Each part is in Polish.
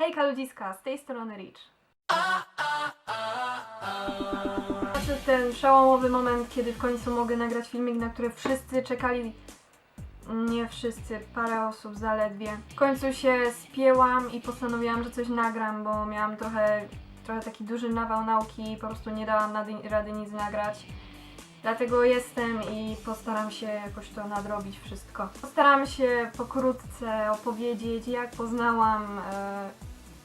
Hejka ludziska, z tej strony Rich. Znaczy ten przełomowy moment, kiedy w końcu mogę nagrać filmik, na który wszyscy czekali. Nie wszyscy, parę osób zaledwie. W końcu się spięłam i postanowiłam, że coś nagram, bo miałam trochę, trochę taki duży nawał nauki i po prostu nie dałam rady nic nagrać. Dlatego jestem i postaram się jakoś to nadrobić wszystko. Postaram się pokrótce opowiedzieć, jak poznałam e,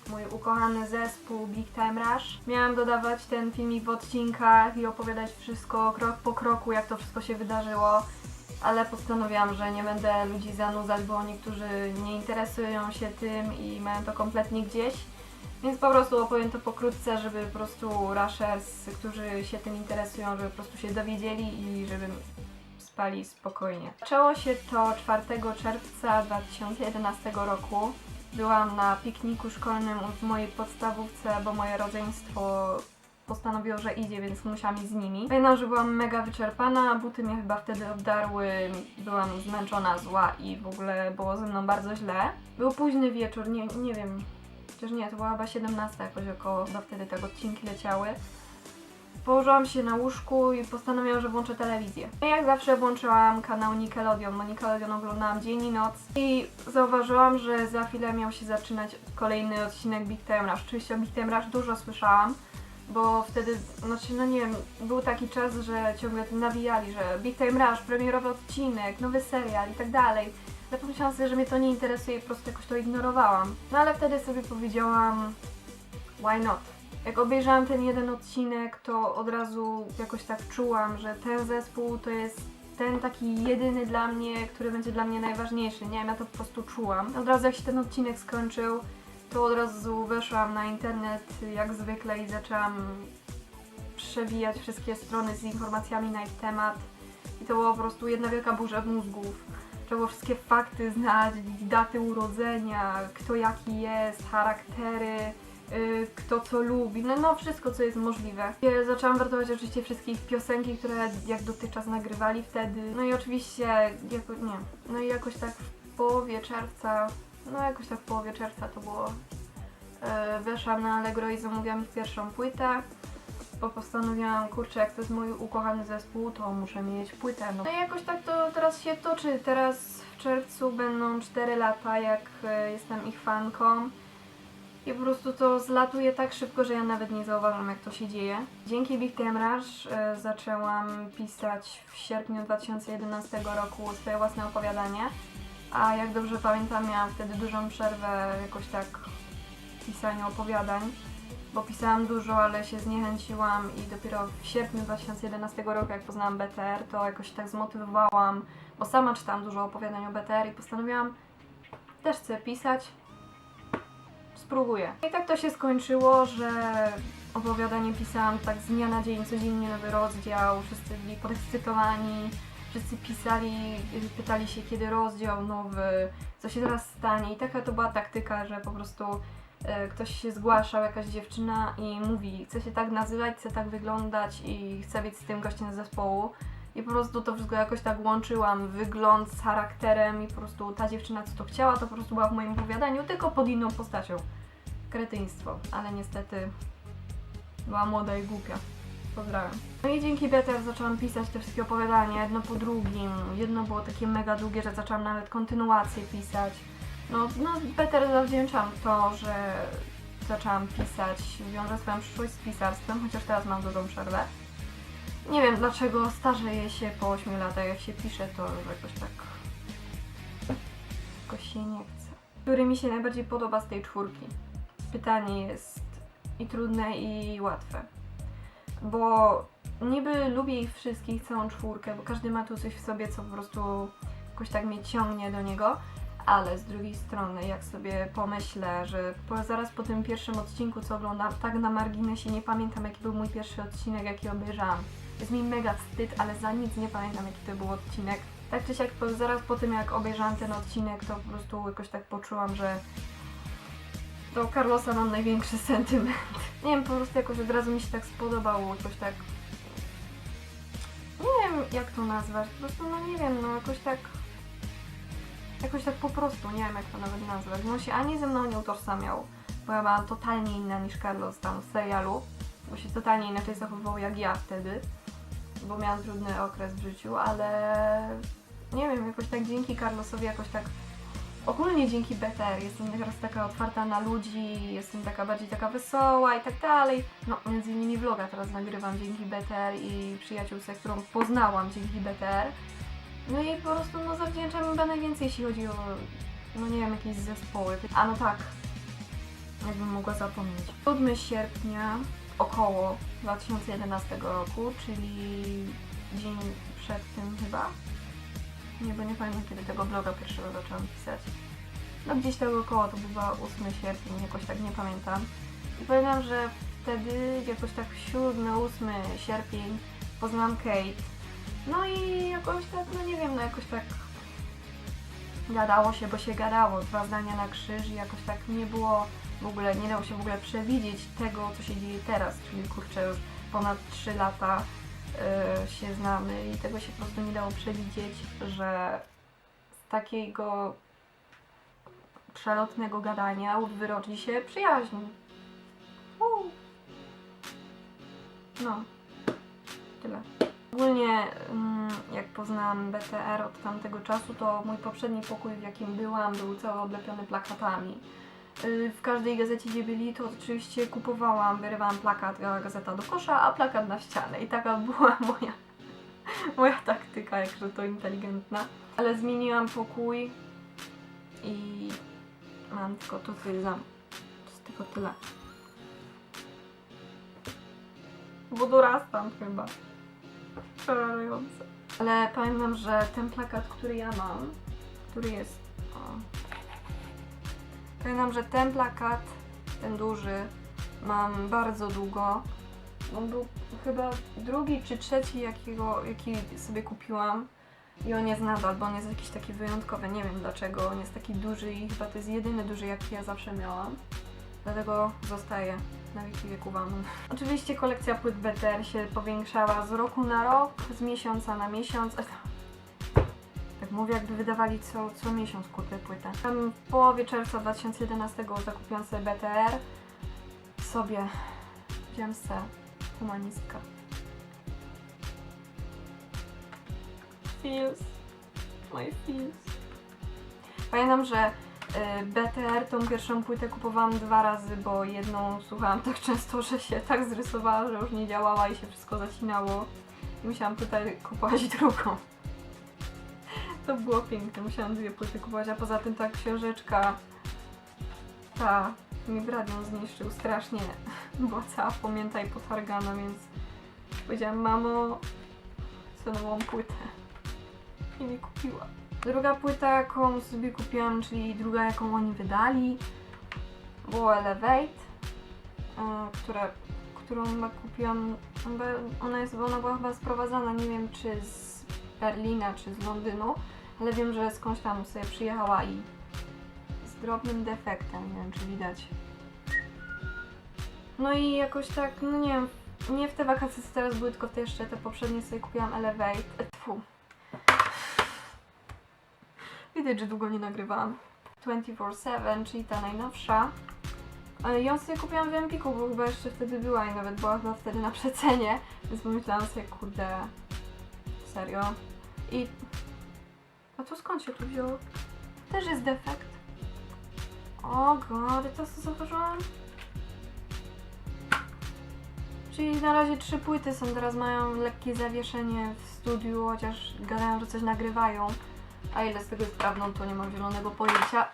mój ukochany zespół Big Time Rush. Miałam dodawać ten filmik w odcinkach i opowiadać wszystko krok po kroku, jak to wszystko się wydarzyło, ale postanowiłam, że nie będę ludzi zanudzać, bo niektórzy nie interesują się tym i mają to kompletnie gdzieś. Więc po prostu opowiem to pokrótce, żeby po prostu rushers, którzy się tym interesują, żeby po prostu się dowiedzieli i żeby spali spokojnie. Zaczęło się to 4 czerwca 2011 roku. Byłam na pikniku szkolnym w mojej podstawówce, bo moje rodzeństwo postanowiło, że idzie, więc musiałam iść z nimi. Pamiętam, że byłam mega wyczerpana, buty mnie chyba wtedy obdarły, byłam zmęczona, zła i w ogóle było ze mną bardzo źle. Był późny wieczór, nie, nie wiem, chociaż nie, to była chyba 17 jakoś około, chyba wtedy te odcinki leciały. Położyłam się na łóżku i postanowiłam, że włączę telewizję. Jak zawsze włączyłam kanał Nickelodeon, bo Nickelodeon oglądałam dzień i noc. I zauważyłam, że za chwilę miał się zaczynać kolejny odcinek Big Time Rush. Oczywiście o Big Time Rush dużo słyszałam, bo wtedy, znaczy no nie wiem, był taki czas, że ciągle nawijali, że Big Time Rush, premierowy odcinek, nowy serial i tak dalej. Ale pomyślałam sobie, że mnie to nie interesuje i po prostu jakoś to ignorowałam. No ale wtedy sobie powiedziałam, why not? Jak obejrzałam ten jeden odcinek, to od razu jakoś tak czułam, że ten zespół to jest ten taki jedyny dla mnie, który będzie dla mnie najważniejszy. Nie wiem, ja to po prostu czułam. Od razu jak się ten odcinek skończył, to od razu weszłam na internet jak zwykle i zaczęłam przewijać wszystkie strony z informacjami na ich temat. I to była po prostu jedna wielka burza mózgów. Trzeba było wszystkie fakty znać, daty urodzenia, kto jaki jest, charaktery, y, kto co lubi, no, no wszystko co jest możliwe. Ja zaczęłam wertować oczywiście wszystkie ich piosenki, które jak dotychczas nagrywali wtedy. No i oczywiście, jako, nie, no i jakoś tak w połowie czerwca, no jakoś tak w połowie czerwca to było, y, weszłam na Allegro i zamówiłam ich pierwszą płytę. Bo postanowiłam, kurczę, jak to jest mój ukochany zespół, to muszę mieć płytę. No, no i jakoś tak to teraz się toczy. Teraz w czerwcu będą 4 lata, jak e, jestem ich fanką. I po prostu to zlatuje tak szybko, że ja nawet nie zauważam, jak to się dzieje. Dzięki Big Time Rush e, zaczęłam pisać w sierpniu 2011 roku swoje własne opowiadanie. A jak dobrze pamiętam, miałam wtedy dużą przerwę jakoś tak w pisaniu opowiadań bo pisałam dużo, ale się zniechęciłam i dopiero w sierpniu 2011 roku, jak poznałam BTR, to jakoś tak zmotywowałam, bo sama czytałam dużo opowiadań o BTR i postanowiłam, też chcę pisać, spróbuję. I tak to się skończyło, że opowiadanie pisałam tak z dnia na dzień, codziennie nowy rozdział, wszyscy byli podekscytowani, wszyscy pisali, pytali się kiedy rozdział nowy, co się teraz stanie i taka to była taktyka, że po prostu e, ktoś się zgłaszał, jakaś dziewczyna i mówi, chce się tak nazywać, chce tak wyglądać i chce być z tym gościem z zespołu. I po prostu to wszystko jakoś tak łączyłam, wygląd z charakterem i po prostu ta dziewczyna, co to chciała, to po prostu była w moim opowiadaniu, tylko pod inną postacią. Kretyństwo, ale niestety była młoda i głupia. Pozdrawiam. No i dzięki Better zaczęłam pisać te wszystkie opowiadania, jedno po drugim. Jedno było takie mega długie, że zaczęłam nawet kontynuację pisać. No, no Better zawdzięczam to, że zaczęłam pisać, wiążę swoją przyszłość z pisarstwem, chociaż teraz mam dużą przerwę. Nie wiem dlaczego starzeję się po 8 latach, jak się pisze, to jakoś tak... jakoś się nie chce. Który mi się najbardziej podoba z tej czwórki? Pytanie jest i trudne, i łatwe. Bo niby lubię ich wszystkich, całą czwórkę, bo każdy ma tu coś w sobie, co po prostu jakoś tak mnie ciągnie do niego, ale z drugiej strony, jak sobie pomyślę, że po, zaraz po tym pierwszym odcinku, co oglądam, tak na marginesie nie pamiętam, jaki był mój pierwszy odcinek, jaki obejrzałam. Jest mi mega wstyd, ale za nic nie pamiętam, jaki to był odcinek. Tak czy siak, po, zaraz po tym, jak obejrzałam ten odcinek, to po prostu jakoś tak poczułam, że do Carlosa mam największy sentyment. Nie wiem, po prostu jakoś od razu mi się tak spodobało, jakoś tak... Nie wiem, jak to nazwać, po prostu, no nie wiem, no jakoś tak... Jakoś tak po prostu, nie wiem jak to nawet nazwać. No się ani ze mną nie utożsamiał, bo ja byłam totalnie inna niż Carlos tam w serialu, bo się totalnie inaczej zachowywał jak ja wtedy, bo miałam trudny okres w życiu, ale nie wiem, jakoś tak dzięki Carlosowi jakoś tak ogólnie dzięki BTR jestem teraz taka otwarta na ludzi, jestem taka bardziej taka wesoła i tak dalej. No, między innymi vloga teraz nagrywam dzięki BTR i przyjaciółce, którą poznałam dzięki BTR. No i po prostu no, zawdzięczam chyba najwięcej, jeśli chodzi o, no nie wiem, jakieś zespoły. A no tak, jakbym mogła zapomnieć. 7 sierpnia około 2011 roku, czyli dzień przed tym chyba. Nie, bo nie pamiętam kiedy tego vloga pierwszego zaczęłam pisać. No gdzieś tego około, to była 8 sierpień, jakoś tak nie pamiętam. I pamiętam, że wtedy jakoś tak 7-8 sierpień poznałam Kate. No i jakoś tak, no nie wiem, no jakoś tak gadało się, bo się gadało, dwa zdania na krzyż i jakoś tak nie było w ogóle, nie dało się w ogóle przewidzieć tego, co się dzieje teraz, czyli kurczę już ponad 3 lata y, się znamy i tego się po prostu nie dało przewidzieć, że z takiego przelotnego gadania wyrodzi się przyjaźń. Uuu. No, tyle. Ogólnie mm, jak poznałam BTR od tamtego czasu, to mój poprzedni pokój, w jakim byłam, był cały oblepiony plakatami. Y, W każdej gazecie, gdzie byli, to oczywiście kupowałam, wyrywałam plakat, gazeta do kosza, a plakat na ścianę. I taka była moja, moja taktyka, jakże to inteligentna. Ale zmieniłam pokój i mam tylko. To jest tylko tyle. Wodorastam chyba. Przerażające. Ale pamiętam, że ten plakat, który ja mam, który jest. O. Pamiętam, że ten plakat, ten duży, mam bardzo długo. On był chyba drugi czy trzeci, jakiego, jaki sobie kupiłam. I on jest nadal, bo on jest jakiś taki wyjątkowy. Nie wiem dlaczego. On jest taki duży i chyba to jest jedyny duży, jaki ja zawsze miałam. Dlatego zostaje na wieki wieku. Oczywiście kolekcja płyt BTR się powiększała z roku na rok, z miesiąca na miesiąc. Mówię, jakby wydawali co, co miesiąc kurde płytę. Tam w połowie czerwca 2011 zakupiłam sobie BTR. Sobie wziąłem se humanistka. Feels. My feels. Pamiętam, że y, BTR tą pierwszą płytę kupowałam dwa razy, bo jedną słuchałam tak często, że się tak zrysowała, że już nie działała i się wszystko zacinało. I musiałam tutaj kupować drugą. To było piękne, musiałam dwie płyty kupować, a poza tym ta książeczka, ta mi brat ją zniszczył strasznie. Była cała pamięta i potargana, więc powiedziałam, mamo, chcę nową płytę. I mi kupiła. Druga płyta, jaką sobie kupiłam, czyli druga, jaką oni wydali, było Elevate, y, które, którą chyba kupiłam. Ona, jest, ona była chyba sprowadzana, nie wiem czy z Berlina, czy z Londynu, ale wiem, że skądś tam sobie przyjechała i z drobnym defektem, nie wiem czy widać. No i jakoś tak, no nie wiem, nie w te wakacje co teraz były, tylko w te jeszcze te poprzednie sobie kupiłam Elevate. E, Tfu. Widać, że długo nie nagrywałam. 24-7, czyli ta najnowsza. Ale ją sobie kupiłam w Empiku, bo chyba jeszcze wtedy była i nawet była chyba wtedy na przecenie, więc pomyślałam sobie, kurde, serio. I... A to skąd się tu wzięło? Też jest defekt. O god, to co zauważyłam? Czyli na razie trzy płyty są, teraz mają lekkie zawieszenie w studiu, chociaż gadają, że coś nagrywają. A ile z tego jest prawdą, to nie mam zielonego pojęcia.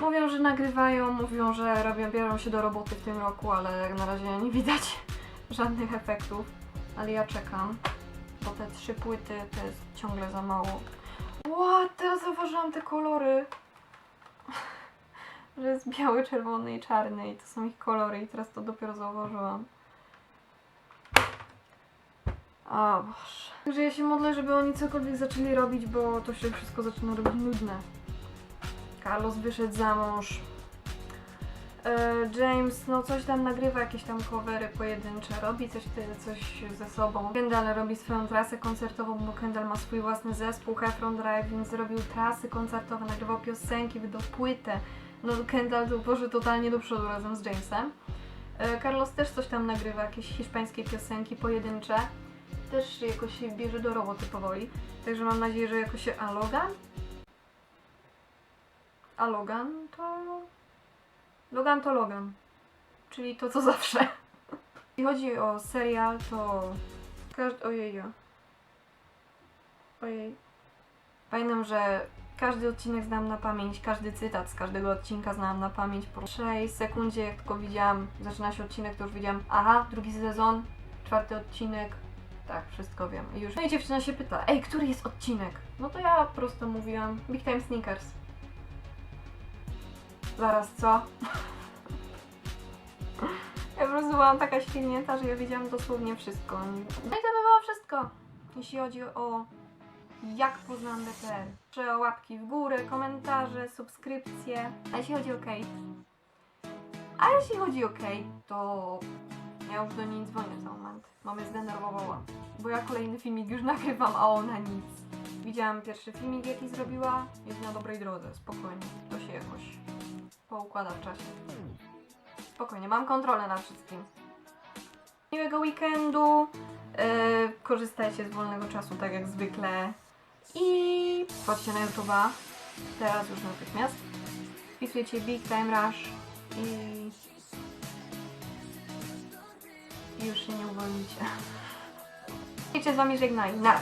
Mówią, że nagrywają, mówią, że robią, biorą się do roboty w tym roku, ale jak na razie nie widać żadnych efektów. Ale ja czekam, te trzy płyty to jest ciągle za mało. Ła, teraz zauważyłam te kolory. że jest biały, czerwony i czarny i to są ich kolory i teraz to dopiero zauważyłam. O Boże. Także ja się modlę, żeby oni cokolwiek zaczęli robić, bo to się wszystko zaczyna robić nudne. Carlos wyszedł za mąż. E, James, no coś tam nagrywa, jakieś tam covery pojedyncze, robi coś, coś ze sobą. Kendall robi swoją trasę koncertową, bo Kendall ma swój własny zespół Heffron Drive, więc zrobił trasy koncertowe, nagrywał piosenki, wydał płytę. No Kendall to poszedł totalnie do przodu razem z Jamesem. E, Carlos też coś tam nagrywa, jakieś hiszpańskie piosenki pojedyncze. Też jakoś się bierze do roboty powoli. Także mam nadzieję, że jakoś się... A Logan? A Logan to... Logan to Logan. Czyli to co zawsze. Jeśli chodzi o serial, to... Każdy... Ojej. Ojej. Pamiętam, że każdy odcinek znam na pamięć, każdy cytat z każdego odcinka znałam na pamięć. Po 6 sekundzie, jak tylko widziałam, zaczyna się odcinek, to już widziałam, aha, drugi sezon, czwarty odcinek. Tak, wszystko wiem. I już. No i dziewczyna się pyta, ej, który jest odcinek? No to ja prosto mówiłam, Big Time Sneakers. Zaraz, co? Ja po prostu byłam taka świnięta, że ja wiedziałam dosłownie wszystko. No i to by było wszystko, jeśli chodzi o jak poznałam DPR. Proszę o łapki w górę, komentarze, subskrypcje. A jeśli chodzi o Kate? A jeśli chodzi o Kate, to ja już do niej dzwonię za moment. Mnie zdenerwowała. Bo ja kolejny filmik już nagrywam, a ona nic. Widziałam pierwszy filmik, jaki zrobiła. Jest na dobrej drodze, spokojnie. To się jakoś poukłada w czasie. Spokojnie, mam kontrolę nad wszystkim. Miłego weekendu. Yy, korzystajcie z wolnego czasu tak jak zwykle. I wchodźcie na YouTube'a. Teraz już natychmiast. Wpisujecie Big Time Rush i... już się nie uwolnicie. Się z wami żegnaj. Na.